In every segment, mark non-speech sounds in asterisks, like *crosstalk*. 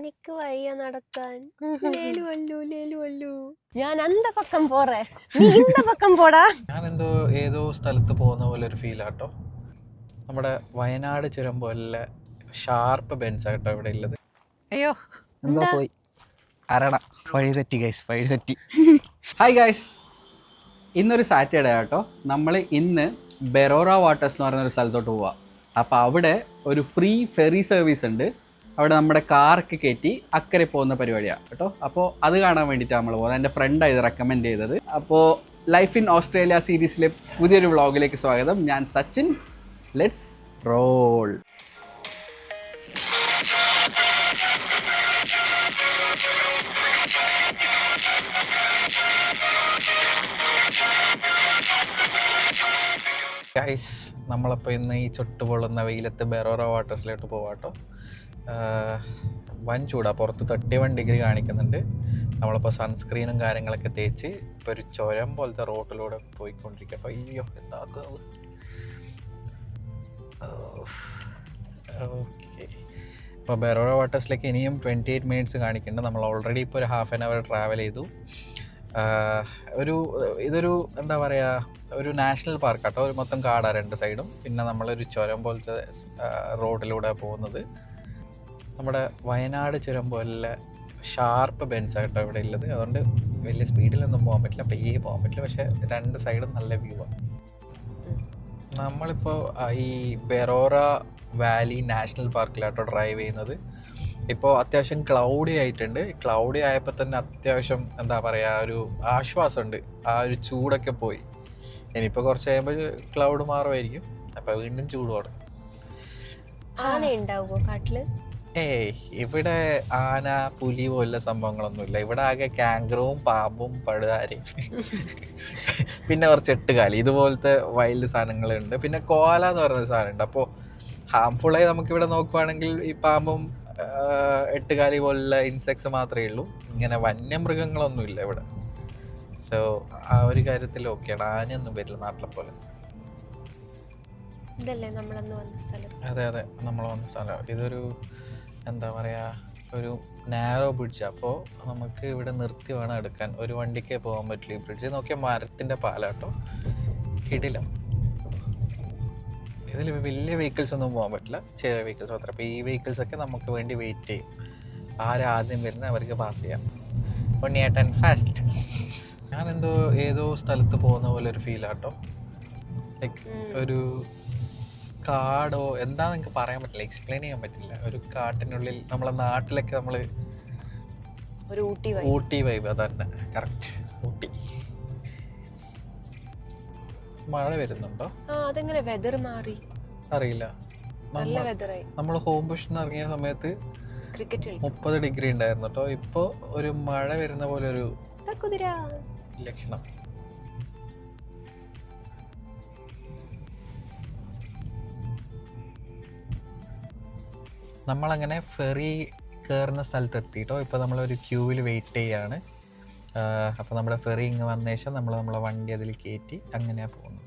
എനിക്ക് വയ്യ നടക്കാൻ ലേലു വല്ലു ലേലു വല്ലു. ഞാൻ അന്ത പക്കം പോറേ നീ ഇന്ത പക്കം പോടാ. ഞാൻ എന്തോ ഏതോ സ്ഥലത്ത് പോകുന്ന പോലെ ഒരു ഫീൽ ആട്ടോ. നമ്മുടെ വയനാട് ചുരം പോലെ ഷാർപ്പ് ബെൻസ് ആട്ടോ ഇവിടെ ഉള്ളത് അയ്യോ എന്തോ എന്താ? പോയി. അരണ വഴി തെറ്റി ഗൈസ് വഴി തെറ്റി ഹായ് ഗൈസ് ഇന്നൊരു സാറ്റർഡേ ആട്ടോ. നമ്മൾ ഇന്ന് ബെറോറ വാട്ടേഴ്സ് എന്ന് പറയുന്ന ഒരു സ്ഥലത്തോട്ട് പോവാം. അപ്പോൾ അവിടെ ഒരു ഫ്രീ ഫെറി സർവീസ് ഉണ്ട്. അവിടെ നമ്മുടെ കാറൊക്കെ കയറ്റി അക്കരെ പോകുന്ന പരിപാടിയാണ് കേട്ടോ. അപ്പോൾ അത് കാണാൻ വേണ്ടിയിട്ടാണ് നമ്മൾ പോകുന്നത്. എന്റെ ഫ്രണ്ടാണ് ഇത് റെക്കമെൻഡ് ചെയ്തത്. അപ്പോൾ ലൈഫ് ഇൻ ഓസ്ട്രേലിയ സീരീസിലെ പുതിയൊരു വ്ളോഗിലേക്ക് സ്വാഗതം. ഞാൻ സച്ചിൻ. ലെറ്റ്സ് റോൾ ഗൈസ് നമ്മളപ്പോൾ ഇന്ന് ഈ ചുട്ടുപൊള്ളുന്ന വെയിലത്ത് ബെറോറ വാട്ടേഴ്സിലോട്ട് പോവാട്ടോ. വൻ ചൂടാ. പുറത്ത് തേർട്ടി വൺ ഡിഗ്രി കാണിക്കുന്നുണ്ട് നമ്മളിപ്പോൾ സൺസ്ക്രീനും കാര്യങ്ങളൊക്കെ തേച്ച് ഇപ്പോൾ ഒരു ചുരം പോലത്തെ റോട്ടിലൂടെ പോയിക്കൊണ്ടിരിക്കുക അപ്പോൾ അയ്യോ എന്താക്കുന്നത് ഓക്കെ. ഇപ്പോൾ ബെറോറ വാട്ടേഴ്സിലേക്ക് ഇനിയും ട്വന്റി എയ്റ്റ് മിനിറ്റ്സ് കാണിക്കുന്നുണ്ട്. നമ്മൾ ഓൾറെഡി ഇപ്പോൾ ഒരു ഹാഫ് ആൻ അവർ ട്രാവൽ ചെയ്തു. ഒരു ഇതൊരു എന്താ പറയുക ഒരു നാഷണൽ പാർക്ക് കേട്ടോ ഒരു മൊത്തം കാടാണ് രണ്ട് സൈഡും പിന്നെ നമ്മളൊരു ചുരം പോലത്തെ റോഡിലൂടെ പോകുന്നത്. നമ്മുടെ വയനാട് ചുരം പോലെ ഷാർപ്പ് ബെൻസ് ആട്ടോ ഇവിടെ ഉള്ളത് അതുകൊണ്ട് വലിയ സ്പീഡിലൊന്നും പോകാൻ പറ്റില്ല. പയ്യെ പോകാൻ പറ്റില്ല. പക്ഷേ രണ്ട് സൈഡും നല്ല വ്യൂ ആണ് നമ്മളിപ്പോൾ ഈ ബെറോറ വാലി നാഷണൽ പാർക്കിലാട്ടോ ഡ്രൈവ് ചെയ്യുന്നത്. ഇപ്പോൾ അത്യാവശ്യം ക്ലൗഡി ആയിട്ടുണ്ട്. ക്ലൗഡി ആയപ്പോൾ തന്നെ അത്യാവശ്യം എന്താ പറയുക ഒരു ആശ്വാസമുണ്ട്. ആ ഒരു ചൂടൊക്കെ പോയി. ഇനിയിപ്പോൾ കുറച്ച് കഴിയുമ്പോൾ ക്ലൗഡ് മാറുമായിരിക്കും. അപ്പോൾ വീണ്ടും ചൂട് തുടങ്ങും. ആന കാട്ടിൽ? ഏയ് ഇവിടെ ആന പുലി പോലുള്ള സംഭവങ്ങളൊന്നുമില്ല. ഇവിടെ ആകെ കാങ്കറും പാമ്പും പഴുതാരയും *laughs* പിന്നെ കുറച്ച് എട്ടുകാലി. ഇതുപോലത്തെ വൈൽഡ് സാധനങ്ങളുണ്ട്. പിന്നെ കോല എന്ന് പറയുന്ന സാധനമുണ്ട്. അപ്പോൾ ഹാംഫുള്ളായി നമുക്കിവിടെ നോക്കുവാണെങ്കിൽ ഈ പാമ്പും എട്ടുകാലി പോലുള്ള ഇൻസെക്ട്സ് മാത്രമേ ഉള്ളൂ. ഇങ്ങനെ വന്യമൃഗങ്ങളൊന്നുമില്ല ഇവിടെ. സോ ആ ഒരു കാര്യത്തിൽ ഓക്കെയാണ്. ആനയൊന്നും വരില്ല നാട്ടിലെ പോലെ. അതെ അതെ. നമ്മൾ വന്ന സ്ഥലം. ഇതൊരു എന്താ പറയുക ഒരു നാരോ ബ്രിഡ്ജ് അപ്പോൾ നമുക്ക് ഇവിടെ നിർത്തി വേണം എടുക്കാൻ. ഒരു വണ്ടിക്കേ പോകാൻ പറ്റില്ല ഈ ബ്രിഡ്ജ് നോക്കിയാൽ മരത്തിന്റെ പാലാട്ടോ കിടിലം. ഇതിൽ വലിയ വെഹിക്കിൾസ് ഒന്നും പോകാൻ പറ്റില്ല. ചെറിയ വെഹിക്കിൾസ് മാത്രം. അപ്പോൾ ഈ വെഹിക്കിൾസ് ഒക്കെ നമുക്ക് വേണ്ടി വെയിറ്റ് ചെയ്യും. ആരാദ്യം വരുന്ന അവർക്ക് പാസ് ചെയ്യാം. ഉണ്ണിയേട്ടൻ ഫാസ്റ്റ് ഞാനെന്തോ ഏതോ സ്ഥലത്ത് പോകുന്ന പോലെ ഒരു ഫീലാട്ടോ ലൈക്ക് ഒരു കാടോ എന്താ നിങ്ങൾക്ക് പറയാൻ പറ്റില്ല. എക്സ്പ്ലെയിൻ ചെയ്യാൻ പറ്റില്ല. ഒരു കാട്ടിനുള്ളിൽ നമ്മളെ നാട്ടിലൊക്കെ നമ്മൾ ഒരു ഊട്ടി വൈബ് ഊട്ടി വൈബ് അതന്നെ. കറക്റ്റ് ഊട്ടി. മഴ വരുന്നുണ്ടോ? ആ അതെങ്ങനെ വെതർ മാറി? അറിയില്ല. നല്ല വെതറായി നമ്മൾ ഹോം നിന്ന് ഇറങ്ങിയ സമയത്ത് ക്രിക്കറ്റ് മുപ്പത് ഡിഗ്രി ഉണ്ടായിരുന്നു കേട്ടോ ഇപ്പോ ഒരു മഴ വരുന്ന പോലെ ഒരു ലക്ഷണം. നമ്മളങ്ങനെ ഫെറി കയറുന്ന സ്ഥലത്ത് എത്തിയിട്ടോ. ഇപ്പോൾ നമ്മളൊരു ക്യൂവിൽ വെയിറ്റ് ചെയ്യാണ്. അപ്പോൾ നമ്മുടെ ഫെറി ഇങ്ങ് വന്ന ശേഷം നമ്മൾ നമ്മളെ വണ്ടി അതിൽ കയറ്റി അങ്ങനെയാണ് പോകുന്നത്.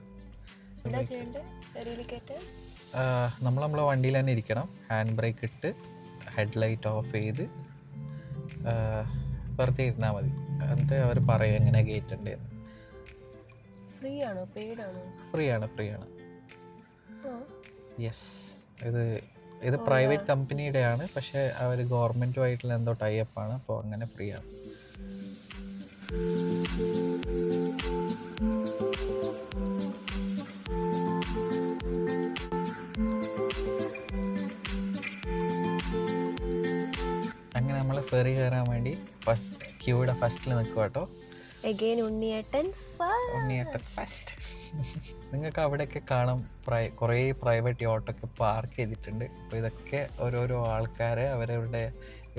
നമ്മൾ നമ്മളെ വണ്ടിയിൽ തന്നെ ഇരിക്കണം. ഹാൻഡ് ബ്രേക്ക് ഇട്ട് ഹെഡ് ലൈറ്റ് ഓഫ് ചെയ്ത് വെറുതെ ഇരുന്നാൽ മതി. എന്നിട്ട് അവർ പറയും എങ്ങനെ ഗേറ്റ് ഉണ്ടെന്ന് ഫ്രീ ആണോ? പെയ്ഡ് ആണോ ഫ്രീ ആണ് ഫ്രീ ആണ് യെസ് ഇത് ഇത് പ്രൈവറ്റ്. കമ്പനിയുടെ ആണ് പക്ഷെ അവർ ഗവൺമെന്റുമായിട്ടുള്ള എന്തോ ടൈപ്പ് ആണ്. അപ്പോൾ അങ്ങനെ ഫ്രീ ആണ്. അങ്ങനെ നമ്മൾ ഫെറി കയറാൻ വേണ്ടി ഫസ്റ്റ് ക്യൂയുടെ ഫസ്റ്റിൽ നിൽക്കുക കേട്ടോ എഗെയിൻ ഉണ്ണിയേട്ടൻ. ഉണ്ണിയേട്ടൻ ഫസ്റ്റ് നിങ്ങൾക്ക് അവിടെയൊക്കെ കാണാം പ്രൈ കുറേ പ്രൈവറ്റ് യോട്ടൊക്കെ പാർക്ക് ചെയ്തിട്ടുണ്ട്. അപ്പോൾ ഇതൊക്കെ ഓരോരോ ആൾക്കാരെ അവരവരുടെ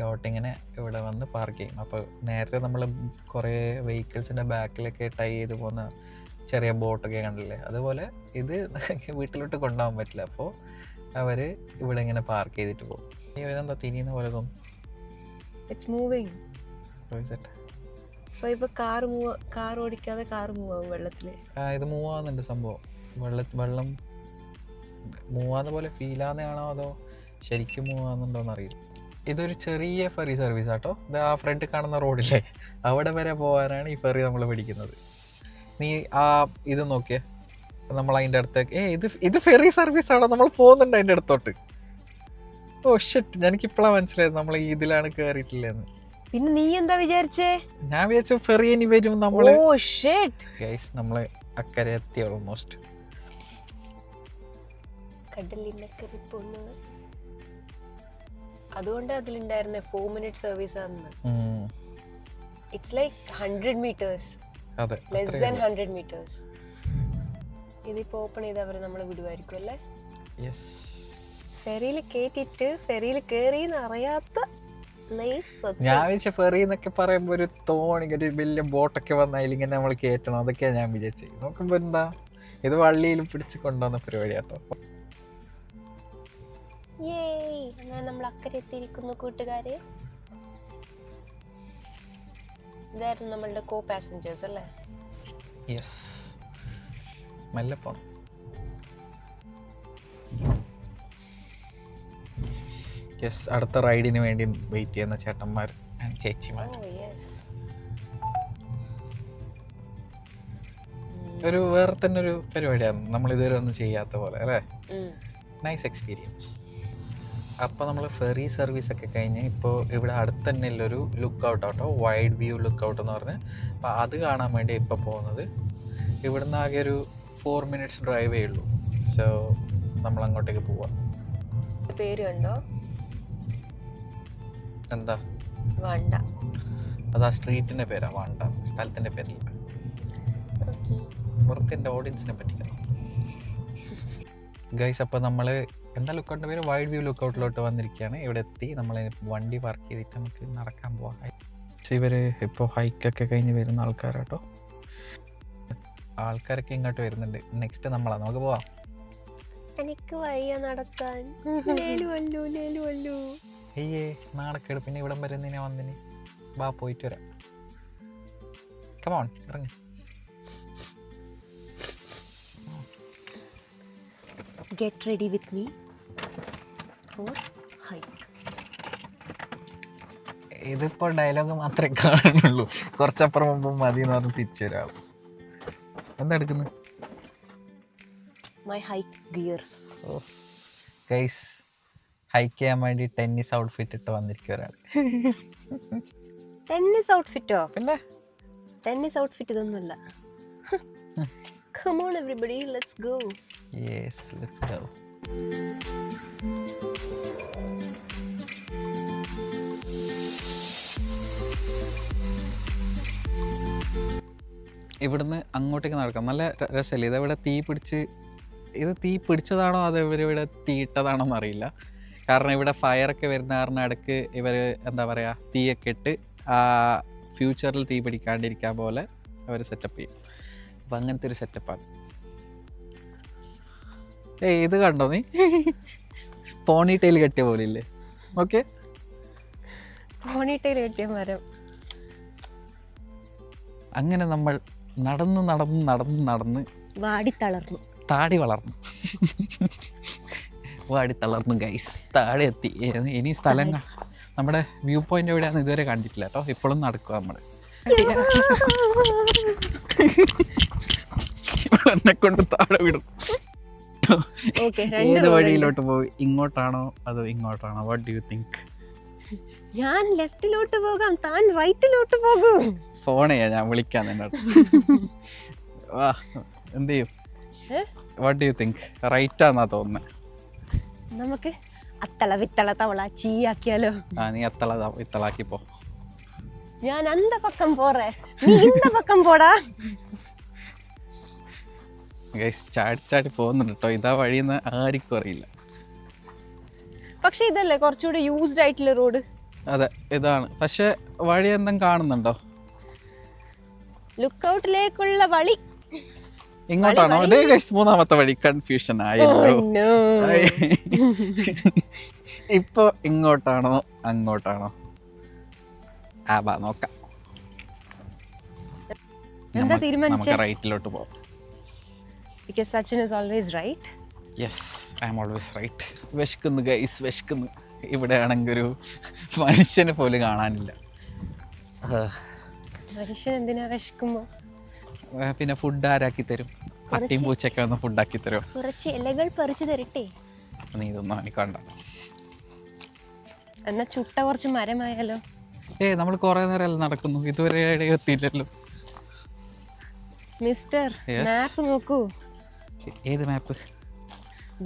യോട്ടിങ്ങനെ ഇവിടെ വന്ന് പാർക്ക് ചെയ്യും. അപ്പോൾ നേരത്തെ നമ്മൾ കുറേ വെഹിക്കിൾസിന്റെ ബാക്കിലൊക്കെ ടൈ ചെയ്ത് പോകുന്ന ചെറിയ ബോട്ടൊക്കെ കണ്ടില്ലേ? അതുപോലെ ഇത് *laughs* വീട്ടിലോട്ട് കൊണ്ടുപോകാൻ പറ്റില്ല. അപ്പോൾ അവർ ഇവിടെ ഇങ്ങനെ പാർക്ക് ചെയ്തിട്ട് പോകും. ഈ ഇതെന്താ തിരിയുന്ന പോലെ തോന്നും ഇറ്റ്സ് മൂവിങ് ചോദിച്ചട്ടെ സോ ഇപ്പൊ കാർ മൂവ് കാർ ഓടിക്കാതെ കാർ മൂവ് ആവും വെള്ളത്തിൽ ഇത് മൂവ് ആവുന്നുണ്ട് സംഭവം. വെള്ള വെള്ളം മൂവ് ആവുന്ന പോലെ ഫീൽ ആവുന്നതാണോ അതോ ശരിക്കും മൂവ് ആവുന്നുണ്ടോ എന്നറിയില്ല. ഇതൊരു ചെറിയ ഫെറി സർവീസ് ആട്ടോ. ഇത് ആ ഫ്രണ്ട് കാണുന്ന റോഡില്ലേ അവിടെ വരെ പോകാനാണ് ഈ ഫെറി നമ്മൾ പിടിക്കുന്നത്. നീ ആ ഇത് നോക്കിയേ. നമ്മൾ അതിന്റെ അടുത്തേക്ക് ഏ ഇത് ഇത് ഫെറി സർവീസ് ആണോ? നമ്മൾ പോകുന്നുണ്ട് അതിന്റെ അടുത്തോട്ട്. ഓ ഷെറ്റ് എനിക്ക് ഇപ്പോഴാണ് മനസ്സിലായത് നമ്മൾ ഈ ഇതിലാണ് കയറിയിട്ടില്ലെന്ന് പിന്നെ നീ എന്താ വിചാരിച്ചേ? ഞാൻ വിചാരിച്ചു ഫെറി ഇനി വരും നമ്മൾ. ഓ ഷേട്ട് ഗൈസ് നമ്മൾ അക്കരെ എത്തി ഓൾമോസ്റ്റ് കടലിനക്കരി പോന്നവർ അതുകൊണ്ട് അതിലുണ്ടായിരുന്ന ഫോർ മിനിറ്റ് സർവീസ് ആണെന്ന്. ഇറ്റ്സ് ലൈക്ക് ഹൺഡ്രഡ് മീറ്റേഴ്സ് അതെ ലെസ് ദൻ ഹൺഡ്രഡ് മീറ്റേഴ്സ് ഇതിപ്പോ ഓപ്പൺ ചെയ്ത് അവരെ നമ്മളെ വിടുമായിരിക്കും അല്ലേ. ഫെറിയിൽ കേറ്റിട്ട് ഫെറിയിൽ കേറിന്ന് അറിയാത്ത. ഞാൻ വിചാരിച്ച ഫെറി എന്നൊക്കെ പറയുമ്പോ ഒരു തോണി ഒരു വലിയ ബോട്ടൊക്കെ വന്നാൽ ഇങ്ങനെ നമ്മൾ കേറ്റണം. അതൊക്കെയാ ഞാൻ വിചാരിച്ചത് നോക്കുമ്പോ എന്താ? ഇത് വള്ളിയിൽ പിടിച്ച് കൊണ്ടുവന്ന പരിപാടി കേട്ടോ അങ്ങനെ നമ്മൾ അക്കരെ എത്തിയിരിക്കുന്നു കൂട്ടുകാരെ. ഇതായിരുന്നു നമ്മളുടെ കോ പാസഞ്ചേഴ്സ് അല്ലേ? യെസ് മെല്ലെ പോണം. യെസ് അടുത്ത റൈഡിന് വേണ്ടി വെയിറ്റ് ചെയ്യുന്ന ചേട്ടന്മാർ ചേച്ചിമാർ. യെസ് ഒരു വേറെ തന്നെ ഒരു പരിപാടിയാണ്. നമ്മൾ ഇതുവരെ ഒന്നും ചെയ്യാത്ത പോലെ അല്ലേ? നൈസ് എക്സ്പീരിയൻസ് അപ്പൊ നമ്മൾ ഫെറി സർവീസ് ഒക്കെ കഴിഞ്ഞ് ഇപ്പോൾ ഇവിടെ അടുത്ത് തന്നെ ഉള്ളൊരു ലുക്ക് ഔട്ട് ആട്ടോ വൈഡ് വ്യൂ ലുക്ക് ഔട്ട് എന്ന് പറഞ്ഞ്. അപ്പൊ അത് കാണാൻ വേണ്ടി ഇപ്പോൾ പോകുന്നത്. ഇവിടുന്ന് ആകെ ഒരു ഫോർ മിനിറ്റ്സ് ഡ്രൈവേ ഉള്ളൂ. സോ നമ്മൾ അങ്ങോട്ടേക്ക് പോവാം. പേര് കണ്ടോ എന്താ? വേണ്ട. അത് ആ സ്ട്രീറ്റിന്റെ പേരാ വേണ്ട. സ്ഥലത്തിന്റെ പേരില്ല? പുറത്തിന്റെ ഓഡിയൻസിനെ പറ്റിക്കണം ഗൈസ് അപ്പോൾ നമ്മൾ എന്താ ലുക്കൗട്ടിന്റെ പേര്? വൈഡ് വ്യൂ ലുക്കൗട്ടിലോട്ട് വന്നിരിക്കുകയാണ് ഇവിടെ എത്തി. നമ്മൾ വണ്ടി പാർക്ക് ചെയ്തിട്ട് നമുക്ക് നടക്കാൻ പോവാം. ഇവർ ഇപ്പോൾ ഹൈക്കൊക്കെ കഴിഞ്ഞ് വരുന്ന ആൾക്കാരാട്ടോ. ആൾക്കാരൊക്കെ ഇങ്ങോട്ട് വരുന്നുണ്ട്. നെക്സ്റ്റ് നമ്മളാ. നമുക്ക് പോവാം. എനിക്ക് വയ്യ നടക്കാൻ. *laughs* ലേലു നാളെ കേട്. അയ്യേ നാണക്കേട് പിന്നെ ഇവിടം വരെ എന്തിനാ വന്നിന്? വാ പോയിട്ട് വരാം. കമോൺ ഇറങ്ങി. Get ready with me for hike ഇതിപ്പോൾ ഡയലോഗ് മാത്രമേ കാണുന്നുള്ളൂ. കുറച്ചപ്പുറം മുമ്പ് മതി എന്ന് പറഞ്ഞ് തിരിച്ചു വരാം എന്താ എടുക്കുന്നത് മൈ ഹൈക്ക് ഗിയർസ് ഓ ഗൈസ് ഹൈക്ക് ചെയ്യാൻ വേണ്ടി ടെന്നീസ് ഔട്ട്ഫിറ്റ് ഇട്ട് വന്നിരിക്കും ഒരാൾ ടെന്നീസ് ഔട്ട്ഫിറ്റോ പിന്നെ? ടെന്നീസ് ഔട്ട്ഫിറ്റ് ഇതൊന്നുമല്ല. Come on everybody let's go yes let's go ഇവിടുന്ന് അങ്ങോട്ടേക്ക് നടക്കാം. നല്ല രസമല്ലേ? ഇതവിടെ തീ പിടിച്ച് ഇത് തീ പിടിച്ചതാണോ അതോ ഇവരിവിടെ തീ ഇട്ടതാണോ എന്നറിയില്ല കാരണം ഇവിടെ ഫയറൊക്കെ വരുന്ന കാരണം ഇടയ്ക്ക് ഇവർ എന്താ പറയുക തീയൊക്കെ ഇട്ട് ആ ഫ്യൂച്ചറിൽ തീ പിടിക്കാണ്ടിരിക്കാൻ പോലെ അവർ സെറ്റപ്പ് ചെയ്യും. അപ്പം അങ്ങനത്തെ ഒരു സെറ്റപ്പാണ് ഏയ് ഇത് കണ്ടോ നീ? പോണി ടൈൽ കെട്ടിയ പോലെ ഇല്ലേ? ഓക്കെ പോണിട്ടയിൽ കിട്ടിയ മരം. അങ്ങനെ നമ്മൾ നടന്ന് നടന്ന് നടന്ന് നടന്ന് വാടി തളർന്നു. താടി വളർന്നു. വാടി തളർന്നു ഗൈസ് താഴെ എത്തി ഇനി സ്ഥലങ്ങൾ. നമ്മുടെ വ്യൂ പോയിന്റ് എവിടെയാന്ന് ഇതുവരെ കണ്ടിട്ടില്ല കേട്ടോ. ഇപ്പോഴും നടക്കുക നമ്മൾ എന്നെ കൊണ്ട് താഴെ വിടും. ഏത് വഴിയിലോട്ട് പോയി ഇങ്ങോട്ടാണോ അതോ ഇങ്ങോട്ടാണോ? വാട്ട് ഡു യു തിങ്ക് ഞാൻ ലെഫ്റ്റിലോട്ട് പോകാം. താൻ റൈറ്റിലോട്ട് പോകും. ഫോണെയാ ഞാൻ വിളിക്കാൻ എന്നോട് *laughs* വാ എന്ത് ചെയ്യും? What do you think right ആണെന്നാ തോന്നുന്നത് നമുക്ക് അത്തള വിത്തള തവള ചീയാക്കിയാലോ? ആ നീ അത്തള വിത്തളാക്കി പോ ഞാൻ അന്ത പക്കം പോറേ. നീ ഇന്ത പക്കം പോടാ. ഗൈസ് ചാടി ചാടി പോകുന്നുണ്ട് കേട്ടോ ഇതാ വഴിയെന്ന് ആർക്കും അറിയില്ല. പക്ഷെ ഇതല്ലേ കുറച്ചുകൂടി യൂസ്ഡ് ആയിട്ടുള്ള റോഡ് അതെ ഇതാണ്. പക്ഷെ വഴി എന്തും കാണുന്നുണ്ടോ? ലുക്ക് ഔട്ടിലേക്കുള്ള വഴി. ഇങ്ങോട്ടാണോ. അതേ ഗൈസ് മൂന്നാമത്തെ വഴി കൺഫ്യൂഷൻ ആയല്ലോ. Oh. *laughs* ഇപ്പൊ ഇങ്ങോട്ടാണോ? അങ്ങോട്ടാണോ? ആ ബാ നോക്കാം. എന്താ നമ്മ- തീരുമാനിച്ചേ? റൈറ്റിലോട്ട് പോവാം. Because Sachin is always right. Yes I am always right വിശക്കുന്നു ഗൈസ് വിശക്കുന്നു. ഇവിടെ ആണെങ്കിൽ ഒരു മനുഷ്യനെ പോലും കാണാനില്ല. മനുഷ്യൻ എന്തിനാ വിശക്കുമ്പോ? ആ, പിന്നെ ഫുഡ് ആരാക്കി തരും? പട്ടിയും പൂച്ചയൊക്കെ വന്ന് ഫുഡാക്കി തരും കുറച്ച് ഇലകൾ പറിച്ചു തരട്ടെ. നീ ഇതൊന്നും എനിക്ക് വേണ്ട എന്നാ ചുട്ട കുറച്ച് മരമായാലോ? ഏ നമ്മൾ കുറെ നേരം അല്ല നടക്കുന്നു. ഇതുവരെ എത്തിയില്ലല്ലോ. മിസ്റ്റർ മാപ്പ് നോക്കൂ. ഏത് മാപ്പ്?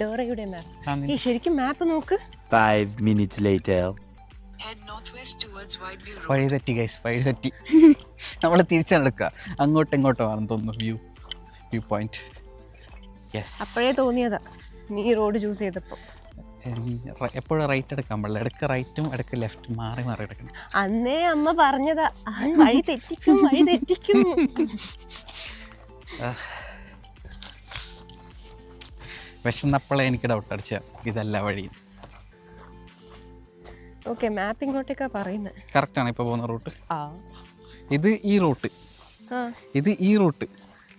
ഡോറയുടെ മാപ്പ്. ഈ ശരിക്കും മാപ്പ് നോക്ക്. 5 minutes later. വഴി തെറ്റി ഗൈസ് വഴി തെറ്റി നമ്മൾ തിരിച്ചു നടക്കുക. അങ്ങോട്ടും ഇങ്ങോട്ടും ആണെന്ന് തോന്നുന്നു. വ്യൂ വ്യൂ പോയിന്റ് യെസ് അപ്പോഴേ തോന്നിയതാ. നീ റോഡ് ചൂസ് ചെയ്തപ്പോ. എപ്പോഴും റൈറ്റ് എടുക്കാൻ പാടില്ല. ഇടയ്ക്ക് റൈറ്റും ഇടയ്ക്ക് ലെഫ്റ്റ് മാറി മാറി എടുക്കണം. അന്നേ അമ്മ പറഞ്ഞതാ വഴി തെറ്റിക്കും വഴി തെറ്റിക്കും. വിശന്നപ്പോഴേ എനിക്ക് ഡൗട്ട് അടിച്ച. ഇതല്ല വഴി. ഓക്കെ മാപ്പ് ഇങ്ങോട്ടേക്കാ പറയുന്നത് കറക്റ്റാണ് ഇപ്പോൾ പോകുന്ന റൂട്ട്? ഇത് ഈ റൂട്ട്. ഇത് ഈ റൂട്ട്.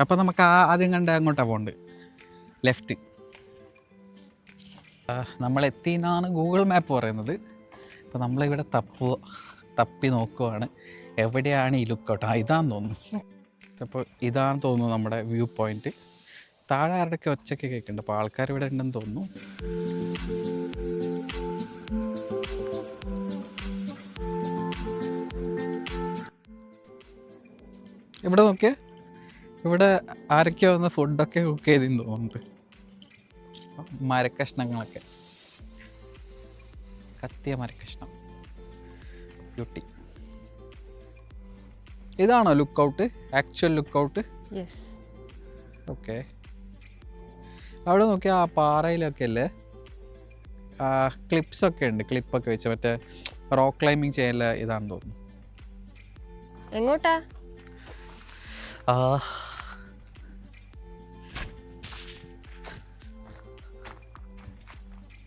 അപ്പൊ നമുക്ക് ആ ആദ്യം കണ്ട അങ്ങോട്ടാ പോണ്ട് ലെഫ്റ്റ് നമ്മൾ എത്തി എന്നാണ് ഗൂഗിൾ മാപ്പ് പറയുന്നത്. അപ്പോൾ നമ്മളിവിടെ തപ്പുക തപ്പി നോക്കുവാണ്. എവിടെയാണ് ഈ ലുക്കൗട്ട് ആ ഇതാന്ന് തോന്നുന്നു. അപ്പോൾ ഇതാന്ന് തോന്നുന്നു നമ്മുടെ വ്യൂ പോയിന്റ് താഴെ ആരുടെയൊക്കെ ഒച്ചയ്ക്ക് കേൾക്കുന്നുണ്ട്? അപ്പോൾ ആൾക്കാർ ഇവിടെ ഉണ്ടെന്ന് തോന്നുന്നു. ഇവിടെ നോക്കിയേ. ഇവിടെ ആരൊക്കെയോ വന്ന് ഫുഡൊക്കെ കുക്ക് ചെയ്തെന്ന് തോന്നുന്നുണ്ട്. മരക്കഷ്ണങ്ങളൊക്കെ. കത്തിയ മരക്കഷ്ണം. ബ്യൂട്ടി. ഇതാണോ look out actual look out okay അവിടെ നോക്കിയാൽ ആ പാറയിലൊക്കെ അല്ലേ? ക്ലിപ്സ് ഒക്കെ ഉണ്ട്. ക്ലിപ്പൊക്കെ വെച്ച് മറ്റേ റോക്ക് ക്ലൈമ്പിങ് ചെയ്യാനുള്ള ഇതാണെന്ന് തോന്നുന്നു. എങ്ങോട്ടാ? ആ.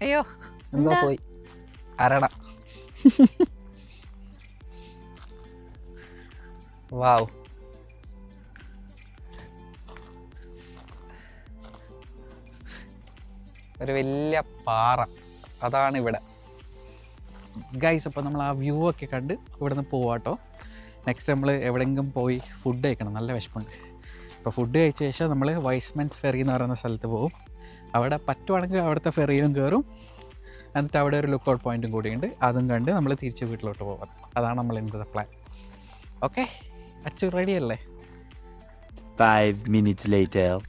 അയ്യോ എന്താ? പോയി. അരട *laughs* വാവ്. ഒരു വലിയ പാറ. അതാണ് ഇവിടെ. ഗൈസ് അപ്പോൾ നമ്മൾ ആ വ്യൂ ഒക്കെ കണ്ട് ഇവിടെ നിന്ന് പോവാട്ടോ. നെക്സ്റ്റ് നമ്മൾ എവിടെയെങ്കിലും പോയി ഫുഡ് കഴിക്കണം. നല്ല വിശപ്പുണ്ട്. അപ്പോൾ ഫുഡ് കഴിച്ച ശേഷം നമ്മൾ വൈസ്മെൻസ് ഫെറി എന്ന് പറയുന്ന സ്ഥലത്ത് പോകും അവിടെ പറ്റുവാണെങ്കിൽ അവിടുത്തെ ഫെറിയിലും കയറും എന്നിട്ട് അവിടെ ഒരു ലുക്ക് ഔട്ട് പോയിന്റും കൂടിയുണ്ട്. അതും കണ്ട് നമ്മൾ തിരിച്ച് വീട്ടിലോട്ട് പോകാം അതാണ് നമ്മൾ ഇന്നത്തെ പ്ലാൻ ഓക്കെ അച്ചു റെഡി അല്ലേ? Five minutes later.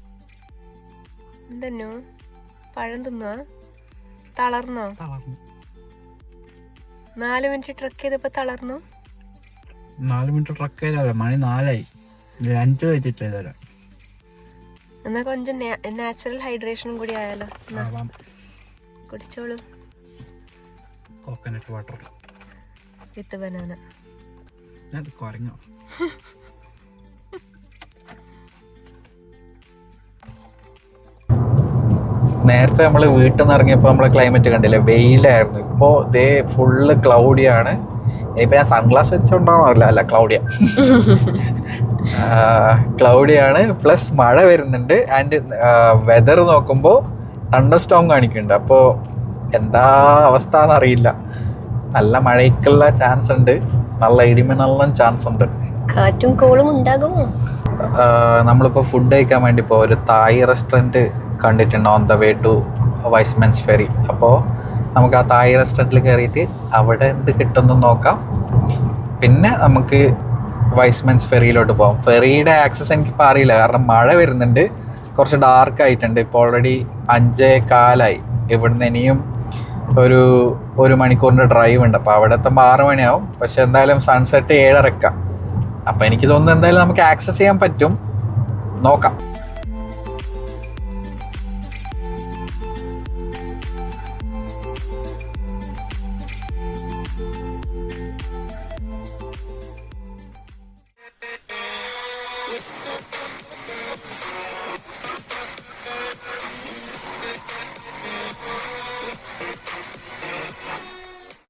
എന്തെന്നു പഴം തിന്നുവാ തളർന്നോ? നാല് മിനിറ്റ് ട്രക്ക് ചെയ്തപ്പോൾ തളർന്നു? നാല് മിനിറ്റ് ട്രക്ക് ചെയ്താലോ മണി നാലായി. ലഞ്ച് കഴിച്ചിട്ട് ചെയ്താലോ എന്നാ കൊഞ്ചം നാച്ചുറൽ ഹൈഡ്രേഷനും കൂടി ആയാലോ? കുടിച്ചോളൂ. കോക്കനട്ട് വാട്ടർ വിത്ത് ബനാന അത് കുറഞ്ഞോ? നേരത്തെ നമ്മൾ വീട്ടിൽ നിന്ന് ഇറങ്ങിയപ്പോൾ നമ്മളെ ക്ലൈമറ്റ് കണ്ടില്ലേ? വെയിലായിരുന്നു. ഇപ്പോൾ ദേ ഫുള്ള് ക്ലൗഡിയാണ് ഇനിയിപ്പോൾ ഞാൻ സൺഗ്ലാസ് വെച്ചോണ്ടാണോ അല്ല അല്ല ക്ലൗഡിയ. *laughs* ക്ലൗഡിയാണ്. പ്ലസ് മഴ വരുന്നുണ്ട്. ആൻഡ് വെതർ നോക്കുമ്പോൾ തണ്ടർ സ്റ്റോം കാണിക്കുന്നുണ്ട്. അപ്പോൾ എന്താ അവസ്ഥ എന്നറിയില്ല നല്ല മഴയ്ക്കുള്ള ചാൻസ് ഉണ്ട്. നല്ല ഇടിമിന്നലിനും ചാൻസ് ഉണ്ട്. കാറ്റും കോളും ഉണ്ടാകുമോ? നമ്മളിപ്പോൾ ഫുഡ് കഴിക്കാൻ വേണ്ടി ഇപ്പോൾ ഒരു തായ് റെസ്റ്റോറന്റ് കണ്ടിട്ടുണ്ട്? On the way to Wisemans Ferry അപ്പോൾ നമുക്ക് ആ തായ് റെസ്റ്റോറന്റിൽ കയറിയിട്ട് അവിടെ എന്ത് കിട്ടുമെന്ന് നോക്കാം. പിന്നെ നമുക്ക് വൈസ്മെൻസ് ഫെറിയിലോട്ട് പോകാം ഫെറിയുടെ ആക്സസ് എനിക്കിപ്പോൾ അറിയില്ല. കാരണം മഴ വരുന്നുണ്ട്. കുറച്ച് ഡാർക്ക് ആയിട്ടുണ്ട്. ഇപ്പോൾ ഓൾറെഡി അഞ്ചേ കാലായി. ഇവിടുന്ന് ഇനിയും ഒരു ഒരു മണിക്കൂറിന്റെ ഡ്രൈവ് ഉണ്ട്. അപ്പോൾ അവിടെ എത്തുമ്പോൾ ആറ് മണിയാവും. പക്ഷെ എന്തായാലും സൺസെറ്റ് ഏഴരക്കാം. അപ്പോൾ എനിക്ക് തോന്നുന്നു എന്തായാലും നമുക്ക് ആക്സസ് ചെയ്യാൻ പറ്റും. നോക്കാം.